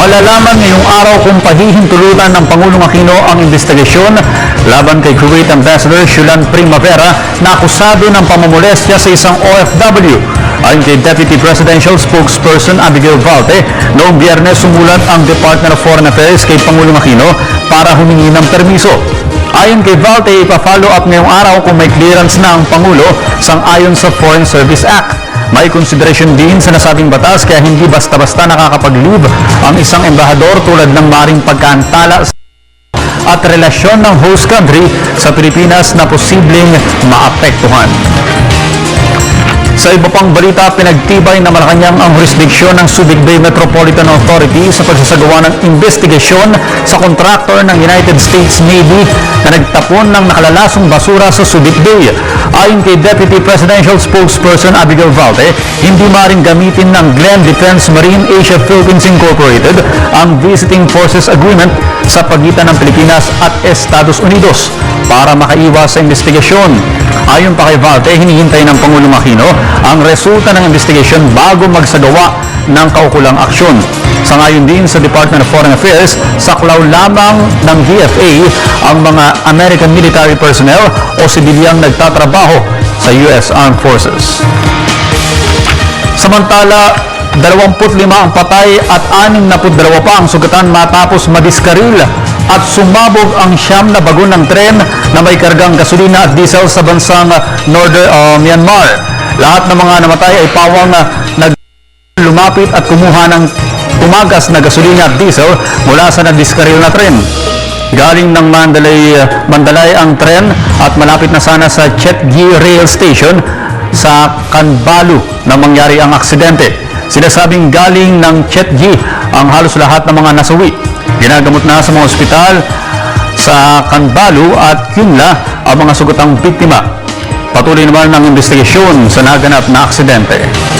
Malalaman ngayong araw kung pahihintulutan ng Pangulong Aquino ang investigasyon laban kay Kuwait Ambassador Shulan Primavera na akusado ng pamamolestya sa isang OFW. Ayon kay Deputy Presidential Spokesperson Abigail Valte, noong biyernes sumulat ang Department of Foreign Affairs kay Pangulong Aquino para humingi ng permiso. Ayon kay Valte, ipa-follow up ngayong araw kung may clearance na ang Pangulo sang-ayon sa Foreign Service Act. May konsiderasyon din sa nasabing batas kaya hindi basta-basta nakakapag-leave ang isang embahador tulad ng maring pagkaantala at relasyon ng host country sa Pilipinas na posibleng maapektuhan. Sa iba pang balita, pinagtibay na Malacanang ang jurisdiksyon ng Subic Bay Metropolitan Authority sa pagsasagawa ng investigasyon sa kontraktor ng United States Navy na nagtapon ng nakalalasong basura sa Subic Bay. Ayon kay Deputy Presidential Spokesperson Abigail Valte, hindi maring gamitin ng Glen Defense Marine Asia Philippines Incorporated ang Visiting Forces Agreement sa pagitan ng Pilipinas at Estados Unidos para makaiwas sa investigasyon. Ayon pa kay Valte, hinihintay ng Pangulong Aquino ang resulta ng investigasyon bago magsagawa ng kaukulang aksyon. Sangayon din sa Department of Foreign Affairs, saklaw lamang ng DFA ang mga American military personnel o sibilyang nagtatrabaho sa U.S. Armed Forces. Samantala, 25 ang patay at 62 pa ang sugatan matapos madiskaril at sumabog ang siyam na bagon ng tren na may kargang gasolina at diesel sa bansang Northern uh, Myanmar. Lahat ng mga namatay ay pawang uh, nag lumapit at kumuha ng tumagas na gasolina at diesel mula sa nadiskaril na tren. Galing ng Mandalay, Mandalay ang tren at malapit na sana sa Chetgi Rail Station sa Kanbalu na mangyari ang aksidente. Sinasabing galing ng Chetgi ang halos lahat ng mga nasawi. Ginagamot na sa mga ospital sa Kanbalu at Yunla ang mga sugatang biktima. Patuloy naman ang investigasyon sa naganap na aksidente.